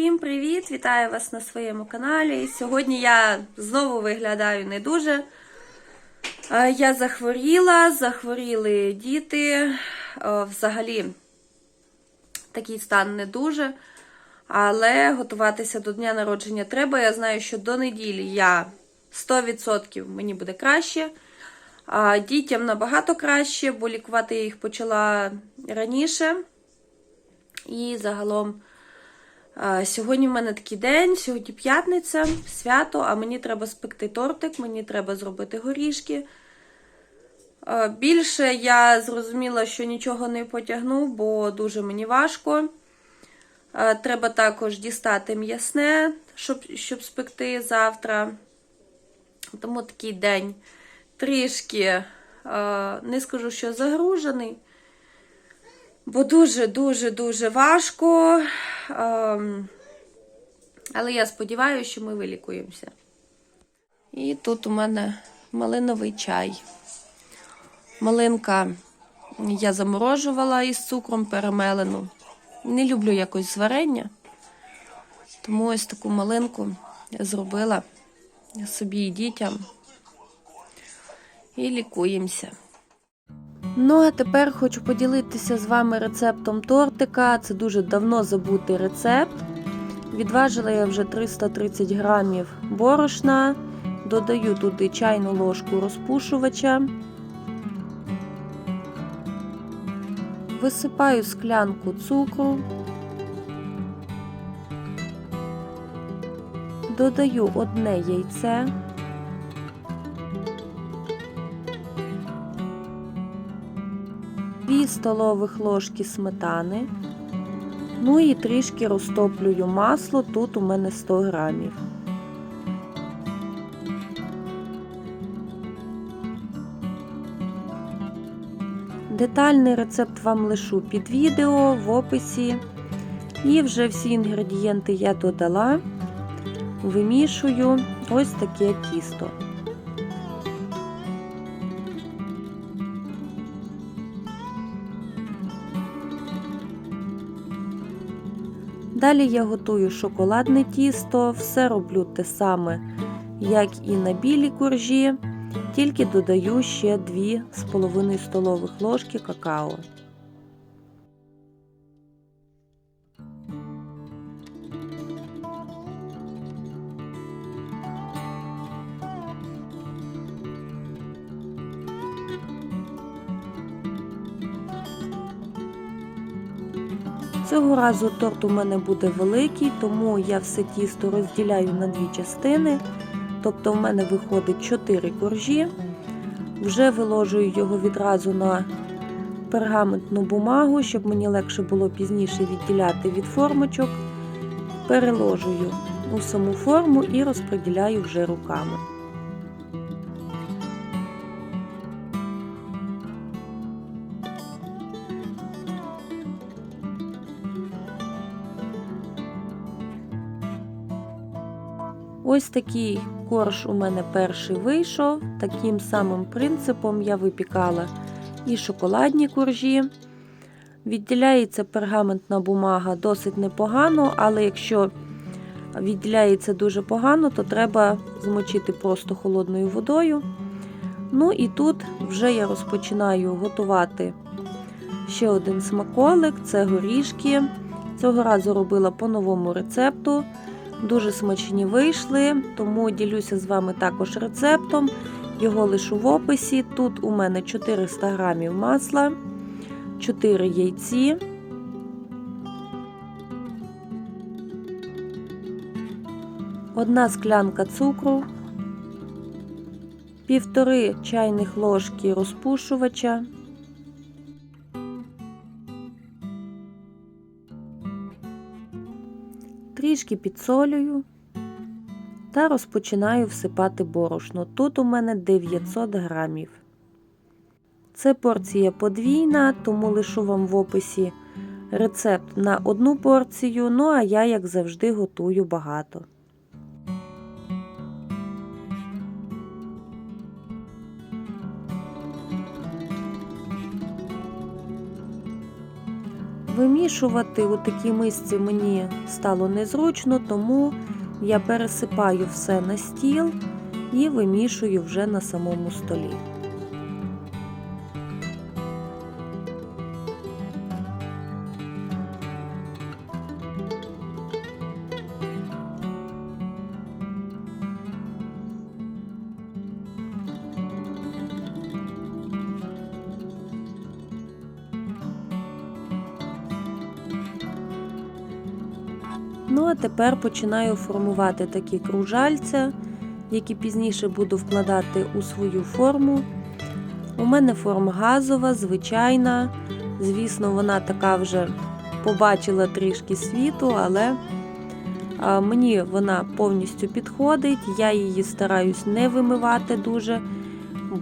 Всім привіт! Вітаю вас на своєму каналі. Сьогодні я знову виглядаю не дуже. Е, Я захворіла, захворіли діти. Е, Взагалі, такий стан не дуже. Але готуватися до дня народження треба. Я знаю, що до неділі я 100% мені буде краще. Дітям набагато краще, бо лікувати я їх почала раніше. І загалом. Сьогодні в мене такий день, сьогодні п'ятниця, свято, а мені треба спекти тортик, мені треба зробити горішки. Більше я зрозуміла, що нічого не потягну, бо дуже мені важко. Треба також дістати м'ясне, щоб, щоб спекти завтра. Тому такий день трішки, не скажу, що загружений. Бо дуже-дуже-дуже важко. Ем, Але я сподіваюся, що ми вилікуємося. І тут у мене малиновий чай. Малинка я заморожувала із цукром перемелену. Не люблю якось зварення. Тому ось таку малинку я зробила собі і дітям. І лікуємося. Ну, а тепер хочу поділитися з вами рецептом тортика. Це дуже давно забутий рецепт. Відважила я вже 330 грамів борошна, додаю туди чайну ложку розпушувача, висипаю склянку цукру, додаю одне яйце. Столових ложки сметани. Ну і трішки розтоплюю масло, тут у мене 100 грамів. Детальний рецепт вам лишу під відео в описі. І вже всі інгредієнти я додала, вимішую ось таке тісто. Далі я готую шоколадне тісто, все роблю те саме, як і на білі коржі, тільки додаю ще 2,5 столових ложки какао. Цього разу торт у мене буде великий, тому я все тісто розділяю на дві частини. Тобто в мене виходить 4 коржі. Вже виложую його відразу на пергаментну бумагу, щоб мені легше було пізніше відділяти від формочок. Переложую у саму форму і розподіляю вже руками. Ось такий корж у мене перший вийшов. Таким самим принципом я випікала і шоколадні коржі. Відділяється пергаментна бумага досить непогано, але якщо відділяється дуже погано, то треба змочити просто холодною водою. Ну і тут вже я розпочинаю готувати ще один смаколик це горішки. Цього разу робила по новому рецепту. Дуже смачні вийшли, тому ділюся з вами також рецептом. Його лишу в описі. Тут у мене 400 грамів масла, 4 яйці. Одна склянка цукру, півтори чайних ложки розпушувача, трішки підсолюю та розпочинаю всипати борошно. Тут у мене 900 грамів. Це порція подвійна, тому лишу вам в описі рецепт на одну порцію. Ну а я, як завжди, готую багато. Вимішувати у такій мисці мені стало незручно, тому я пересипаю все на стіл і вимішую вже на самому столі. А тепер починаю формувати такі кружальця, які пізніше буду вкладати у свою форму. У мене форма газова, звичайна. Звісно, вона така вже побачила трішки світу, але мені вона повністю підходить. Я її стараюсь не вимивати дуже,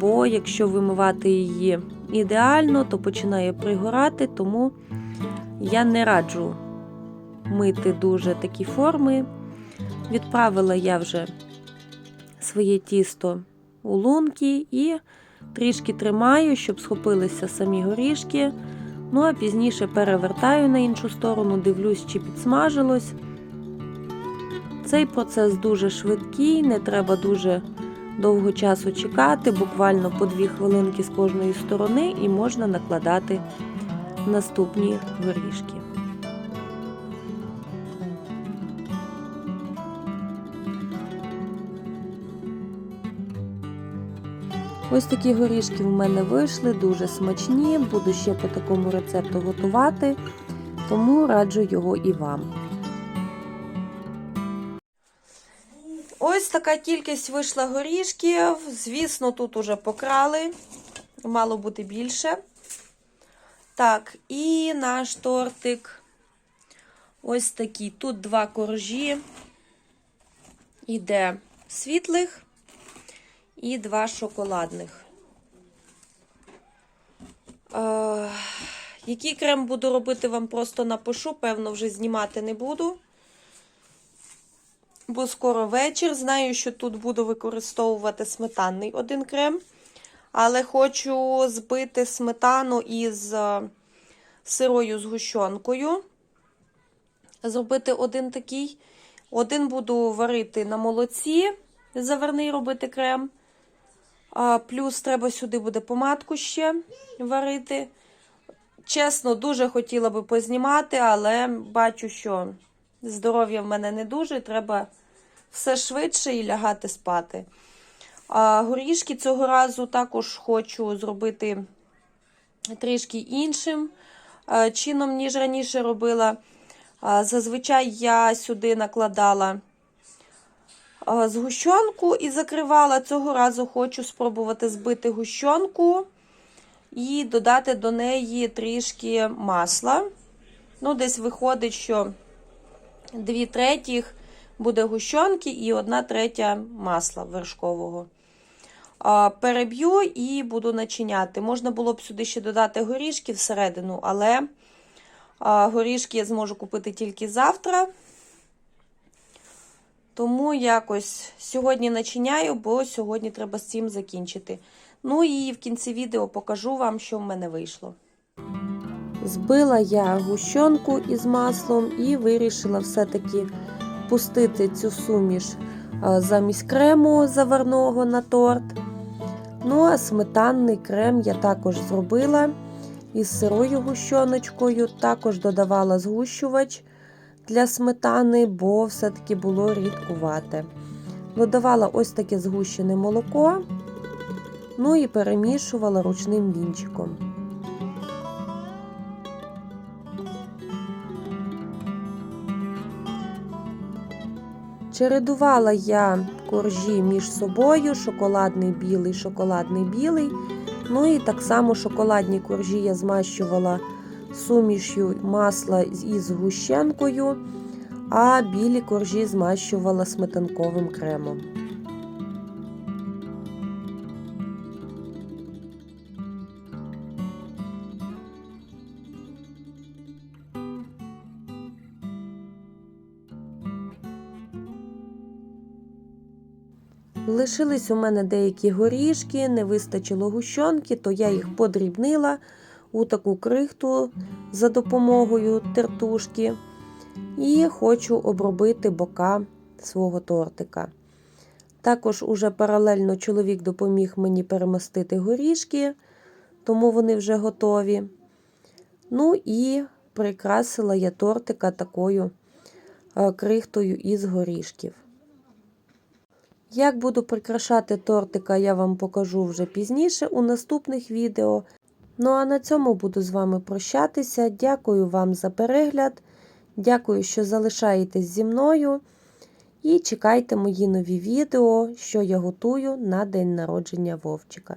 бо якщо вимивати її ідеально, то починає пригорати, тому я не раджу мити дуже такі форми. Відправила я вже своє тісто у лунки і трішки тримаю, щоб схопилися самі горішки. Ну, а пізніше перевертаю на іншу сторону, дивлюсь, чи підсмажилось. Цей процес дуже швидкий, не треба дуже довго часу чекати, буквально по 2 хвилинки з кожної сторони, і можна накладати наступні горішки. Ось такі горішки в мене вийшли, дуже смачні. Буду ще по такому рецепту готувати, тому раджу його і вам. Ось така кількість вийшла горішків. Звісно, тут уже покрали, мало бути більше. Так, і наш тортик. Ось такий. Тут два коржі. Іде світлих і два шоколадних. Е, який крем буду робити, вам просто напишу, певно, вже знімати не буду. Бо скоро вечір. Знаю, що тут буду використовувати сметанний один крем. Але хочу збити сметану із сирою згущенкою. Зробити один такий. Один буду варити на молоці, заварний робити крем. Плюс треба сюди буде помадку ще варити. Чесно, дуже хотіла би познімати, але бачу, що здоров'я в мене не дуже, треба все швидше і лягати спати. А Горішки цього разу також хочу зробити трішки іншим чином, ніж раніше робила. Зазвичай я сюди накладала згущенку і закривала. Цього разу хочу спробувати збити гущонку і додати до неї трішки масла. Ну, десь виходить, що 2 третіх буде гущонки і 1 третя масла вершкового. Переб'ю і буду начиняти. Можна було б сюди ще додати горішки всередину, але горішки я зможу купити тільки завтра. Тому якось сьогодні начиняю, бо сьогодні треба з цим закінчити. Ну і в кінці відео покажу вам, що в мене вийшло. Збила я гущонку із маслом і вирішила все-таки пустити цю суміш замість крему заварного на торт. Ну, а сметанний крем я також зробила із сирою гущоночкою, також додавала згущувач для сметани, бо все-таки було рідкувате. Додавала ось таке згущене молоко, ну і перемішувала ручним вінчиком. Чередувала я коржі між собою, шоколадний білий, шоколадний білий. Ну і так само шоколадні коржі я змащувала сумішю масла із гущенкою, а білі коржі змащувала сметанковим кремом. Лишились у мене деякі горішки, не вистачило гущонки, то я їх подрібнила у таку крихту за допомогою тертушки. І хочу обробити бока свого тортика. Також уже паралельно чоловік допоміг мені перемостити горішки, тому вони вже готові. Ну і прикрасила я тортика такою е, крихтою із горішків. Як буду прикрашати тортика, я вам покажу вже пізніше у наступних відео. Ну а на цьому буду з вами прощатися. Дякую вам за перегляд. Дякую, що залишаєтесь зі мною. І чекайте мої нові відео, що я готую на день народження Вовчика.